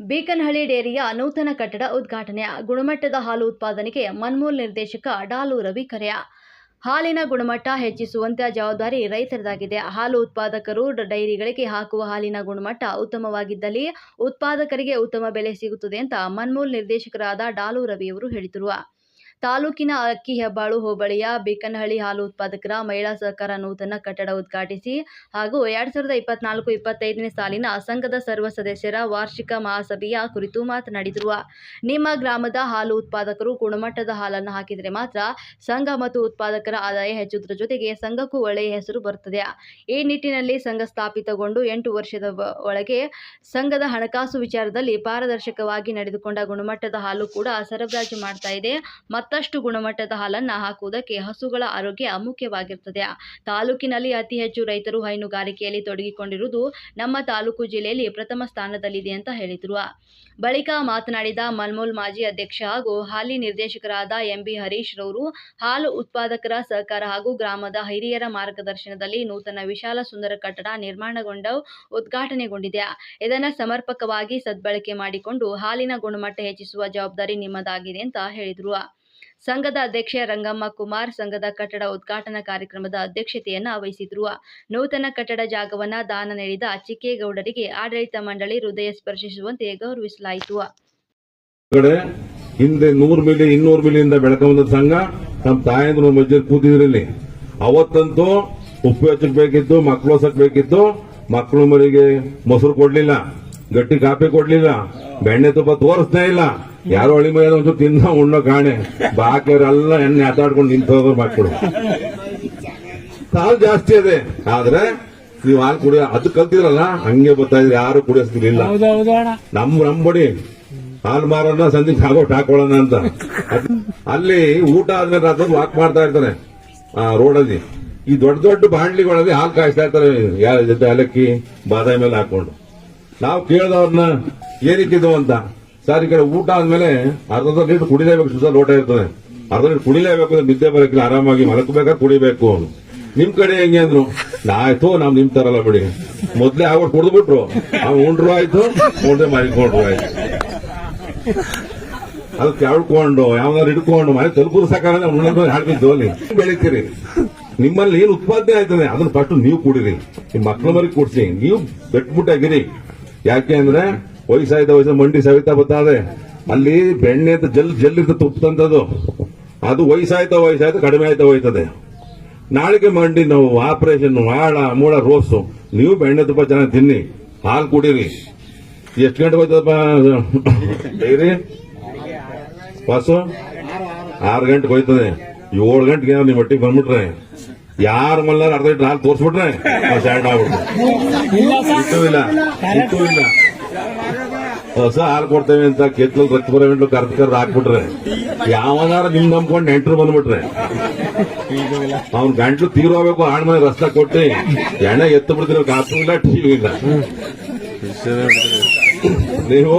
ಬೀಕನಹಳ್ಳಿ ಡೇರಿಯ ನೂತನ ಕಟ್ಟಡ ಉದ್ಘಾಟನೆ. ಗುಣಮಟ್ಟದ ಹಾಲು ಉತ್ಪಾದನೆಗೆ ಮನ್ಮೂಲ್ ನಿರ್ದೇಶಕ ಡಾಲು ರವಿ ಕರೆಯ. ಹಾಲಿನ ಗುಣಮಟ್ಟ ಹೆಚ್ಚಿಸುವಂತ ಜವಾಬ್ದಾರಿ ರೈತರದಾಗಿದೆ. ಹಾಲು ಉತ್ಪಾದಕರು ಡೈರಿಗಳಿಗೆ ಹಾಕುವ ಹಾಲಿನ ಗುಣಮಟ್ಟ ಉತ್ತಮವಾಗಿದ್ದಲ್ಲಿ ಉತ್ಪಾದಕರಿಗೆ ಉತ್ತಮ ಬೆಲೆ ಸಿಗುತ್ತದೆ ಅಂತ ಮನ್ಮೂಲ್ ನಿರ್ದೇಶಕರಾದ ಡಾಲು ರವಿಯವರು ಹೇಳಿದರು. ತಾಲೂಕಿನ ಅಕ್ಕಿ ಹೆಬ್ಬಾಳು ಹೋಬಳಿಯ ಬೀಕನಹಳ್ಳಿ ಹಾಲು ಉತ್ಪಾದಕರ ಮಹಿಳಾ ಸಹಕಾರ ನೂತನ ಕಟ್ಟಡ ಉದ್ಘಾಟಿಸಿ ಹಾಗೂ ಎರಡ್ ಸಾವಿರದ ಇಪ್ಪತ್ನಾಲ್ಕು ಇಪ್ಪತ್ತೈದನೇ ಸಾಲಿನ ಸಂಘದ ಸರ್ವ ಸದಸ್ಯರ ವಾರ್ಷಿಕ ಮಹಾಸಭೆಯ ಕುರಿತು ಮಾತನಾಡಿದರು. ನಿಮ್ಮ ಗ್ರಾಮದ ಹಾಲು ಉತ್ಪಾದಕರು ಗುಣಮಟ್ಟದ ಹಾಲನ್ನು ಹಾಕಿದರೆ ಮಾತ್ರ ಸಂಘ ಮತ್ತು ಉತ್ಪಾದಕರ ಆದಾಯ ಹೆಚ್ಚುವುದರ ಜೊತೆಗೆ ಸಂಘಕ್ಕೂ ಒಳ್ಳೆಯ ಹೆಸರು ಬರುತ್ತದೆ. ಈ ನಿಟ್ಟಿನಲ್ಲಿ ಸಂಘ ಸ್ಥಾಪಿತಗೊಂಡು ಎಂಟು ವರ್ಷದ ಒಳಗೆ ಸಂಘದ ಹಣಕಾಸು ವಿಚಾರದಲ್ಲಿ ಪಾರದರ್ಶಕವಾಗಿ ನಡೆದುಕೊಂಡ ಗುಣಮಟ್ಟದ ಹಾಲು ಕೂಡ ಸರಬರಾಜು ಮಾಡ್ತಾ ಇದೆ. ಮತ್ತಷ್ಟು ಗುಣಮಟ್ಟದ ಹಾಲನ್ನು ಹಾಕುವುದಕ್ಕೆ ಹಸುಗಳ ಆರೋಗ್ಯ ಮುಖ್ಯವಾಗಿರುತ್ತದೆ. ತಾಲೂಕಿನಲ್ಲಿ ಅತಿ ಹೆಚ್ಚು ರೈತರು ಹೈನುಗಾರಿಕೆಯಲ್ಲಿ ತೊಡಗಿಕೊಂಡಿರುವುದು ನಮ್ಮ ತಾಲೂಕು ಜಿಲ್ಲೆಯಲ್ಲಿ ಪ್ರಥಮ ಸ್ಥಾನದಲ್ಲಿದೆ ಅಂತ ಹೇಳಿದರು. ಬಳಿಕ ಮಾತನಾಡಿದ ಮಲ್ಮೋಲ್ ಮಾಜಿ ಅಧ್ಯಕ್ಷ ಹಾಗೂ ಹಾಲಿ ನಿರ್ದೇಶಕರಾದ ಎಂಬಿ ಹರೀಶ್ ರವರು, ಹಾಲು ಉತ್ಪಾದಕರ ಸಹಕಾರ ಹಾಗೂ ಗ್ರಾಮದ ಹಿರಿಯರ ಮಾರ್ಗದರ್ಶನದಲ್ಲಿ ನೂತನ ವಿಶಾಲ ಸುಂದರ ಕಟ್ಟಡ ನಿರ್ಮಾಣಗೊಂಡ ಉದ್ಘಾಟನೆಗೊಂಡಿದೆ. ಇದನ್ನು ಸಮರ್ಪಕವಾಗಿ ಸದ್ಬಳಕೆ ಮಾಡಿಕೊಂಡು ಹಾಲಿನ ಗುಣಮಟ್ಟ ಹೆಚ್ಚಿಸುವ ಜವಾಬ್ದಾರಿ ನಿಮ್ಮದಾಗಿದೆ ಅಂತ ಹೇಳಿದರು. ಸಂಘದ ಅಧ್ಯಕ್ಷೆ ರಂಗಮ್ಮ ಕುಮಾರ್ ಸಂಘದ ಕಟ್ಟಡ ಉದ್ಘಾಟನಾ ಕಾರ್ಯಕ್ರಮದ ಅಧ್ಯಕ್ಷತೆಯನ್ನು ವಹಿಸಿದ್ರು. ನೂತನ ಕಟ್ಟಡ ಜಾಗವನ್ನ ದಾನ ನೀಡಿದ ಚಿಕ್ಕೇಗೌಡರಿಗೆ ಆಡಳಿತ ಮಂಡಳಿ ಹೃದಯ ಸ್ಪರ್ಶಿಸುವಂತೆ ಗೌರವಿಸಲಾಯಿತು. ಹಿಂದೆ ನೂರು ಮಿಲಿ, ಇನ್ನೂರು ಮಿಲಿಯಿಂದ ಬೆಳಕೊಂಡ ಸಂಘ ನಮ್ಮ ತಾಯಂದ್ರು ಮಜ್ಜೆ ಕೂತಿದ್ರಲ್ಲಿ ಅವತ್ತಂತೂ ಉಪ್ಪು ಬೇಕಿತ್ತು ಮಕ್ಕಳು ಹೊಸಕ್ ಬೇಕಿತ್ತು ಮಕ್ಕಳು ಮರಿಗೆ ಮೊಸರು ಕೊಡ್ಲಿಲ್ಲ. ಗಟ್ಟಿ ಕಾಪಿ ಕೊಡ್ಲಿಲ್ಲ. ಬೆಣ್ಣೆ ತುಪ್ಪ ತೋರಿಸ್ತಾ ಇಲ್ಲ. ಯಾರೋ ಹಳಿ ಮೈದ ಒಂಚೂರು ತಿನ್ನ ಉಣ್ಣೋ ಕಾಣೆ. ಬಾಕಿಯವರೆಲ್ಲ ಎಣ್ಣೆ ಆಟಾಡ್ಕೊಂಡು ನಿಂತೋದ್ರು ಮಕ್ಕಳು. ಹಾಲು ಜಾಸ್ತಿ ಅದೇ. ಆದ್ರೆ ನೀವು ಹಾಲು ಕುಡಿಯ ಅದು ಕಲ್ತಿರಲ್ಲ ಹಂಗೆ ಬರ್ತಾ ಇದ್ರೆ. ಯಾರು ಕುಡಿಯೋಸ್ತಿರ್ಲಿಲ್ಲ ಅಣ್ಣ. ನಮ್ ನಂಬಡಿ ಹಾಲು ಮಾರೋಣ ಸಂಜೆ ಸಾಗೋಟ್ ಹಾಕೊಳ್ಳೋಣ ಅಂತ. ಅಲ್ಲಿ ಊಟ ಆದ್ಮೇಲೆ ರಾತ್ರಿ ವಾಕ್ ಮಾಡ್ತಾ ಇರ್ತಾರೆ ಆ ರೋಡಲ್ಲಿ. ಈ ದೊಡ್ಡ ದೊಡ್ಡ ಬಾಂಡ್ಲಿಗಳಲ್ಲಿ ಹಾಲು ಕಾಯಿಸ್ತಾ ಇರ್ತಾರೆ. ಯಾರ ಜೊತೆ ಏಲಕ್ಕಿ ಬಾದಾಮಿ ಮೇಲೆ ಹಾಕೊಂಡು ನಾವು ಕೇಳಿದವ್ರನ್ನ ಏನಕ್ಕಿದು ಅಂತ. ಸರ್, ಈ ಕಡೆ ಊಟ ಆದ್ಮೇಲೆ ಅರ್ಧ ನೀರು ಕುಡಿಲೇಬೇಕು ಸುಸ ಲೋಟ ಇರ್ತದೆ. ಅರ್ಧ ನೀರು ಕುಡಿಲೇಬೇಕು ಅಂದ್ರೆ ನಿದ್ದೆ ಬರಕ್ಕಿಲ್ಲ ಆರಾಮಾಗಿ ಮಲಕಬೇಕಾದ್ರೆ ಕುಡಿಬೇಕು ನಿಮ್ ಕಡೆ ಹೆಂಗೆ ಅಂದ್ರು? ಆಯ್ತು, ನಾವ್ ನಿಮ್ ತರಲ್ಲ ಬಿಡಿ. ಮೊದ್ಲೇ ಆಗೋಟ್ ಕುಡಿದ್ಬಿಟ್ರು. ಬಿಟ್ರು ಅವ್ ಉಂಡ್ರು ಆಯ್ತು, ಉಂಡ್ರೆ ಮರಿಕೊಂಡ್ರು ಆಯ್ತು. ಅದು ಕೆಳ್ಕೊಂಡು, ಯಾವ್ದಾದ್ರು ಹಿಡ್ಕೊಂಡು, ಮನೆ ತಲುಪುದು ಸಾಕಾಗ ಹಾಡ್ಬಿದ್ದು ಅಲ್ಲಿ. ಬೆಳಿತೀರಿ? ನಿಮ್ಮಲ್ಲಿ ಏನ್ ಉತ್ಪಾದನೆ ಆಯ್ತದೆ? ಅದನ್ನ ಫಸ್ಟ್ ನೀವು ಕುಡಿರಿ. ನಿಮ್ ಮಕ್ಳ ಮರಿ ಕೊಡ್ಸಿ. ನೀವು ಗಟ್ಬಿಟ್ಟಾಗಿರಿ ಯಾಕೆ ಅಂದ್ರೆ ವಯಸ್ಸಾಯ್ತ ವಯಸ್ಸ ಮಂಡಿ ಸವಿತಾ ಬತ್ತಾದೆ ಅಲ್ಲಿ ಬೆಣ್ಣೆ ಅಂತ ಜಲ್ ಜಲ್ ಇರ್ತದೆ ತುಪ್ಪದಂತದ್ದು ಅದು ವಯಸ್ಸಾಯ್ತ ವಯಸ್ಸಾಯ್ತು ಕಡಿಮೆ ಆಯ್ತಾ ಹೋಯ್ತದೆ. ನಾಳೆಗೆ ಮಂಡಿ ನೋವು ಆಪರೇಷನ್ ಆಳ, ಮೂಳ, ರೋಸು. ನೀವು ಬೆಣ್ಣೆ ತುಪ್ಪ ಚೆನ್ನಾಗಿ ತಿನ್ನಿ. ಹಾಲು ಕುಡೀರಿ. ಎಷ್ಟು ಗಂಟೆ ಹೋಯ್ತದಪ್ಪ ಡೈರಿ? ಬಸ್ಸು? ಆರು ಗಂಟೆಗೆ ಹೋಯ್ತದೆ. ಏಳು ಗಂಟೆಗೆ ನಿಮ್ಮ ಒಟ್ಟಿಗೆ ಬಂದ್ಬಿಟ್ರೆ. ಯಾರ ಮಲ್ಲಾರ ಅರ್ಧ ಲೀಟರ್ ಹಾಲು ತೋರಿಸ್ಬಿಟ್ರೆ ಸ್ಯಾಂಡ್ ಇಟ್ಟು ಇಲ್ಲ ಇಟ್ಟು ಇಲ್ಲ. ಹೊಸ ಹಾಲು ಕೊಡ್ತೇವೆ ಅಂತ ಕೆತ್ತಲು ರಕ್ತ ಬರಬೇಕು ಕರ್ದು ಕರ್ದ ಹಾಕ್ಬಿಟ್ರೆ ಯಾವನಾರ ನಿಮ್ ನಂಬ್ಕೊಂಡು ನೆಂಟ್ರು ಬಂದ್ಬಿಟ್ರೆ. ಅವ್ನ್ ಗಂಟ್ಲು ತೀರೋಬೇಕು ಮನೆ ರಸ್ತೆ ಕೊಟ್ಟು ಎಣ್ಣೆ ಎತ್ತು ಬಿಡ್ತಿರೋ ಕಾಸು ಇಲ್ಲ ಟಿವಿ ಇಲ್ಲ. ನೀವು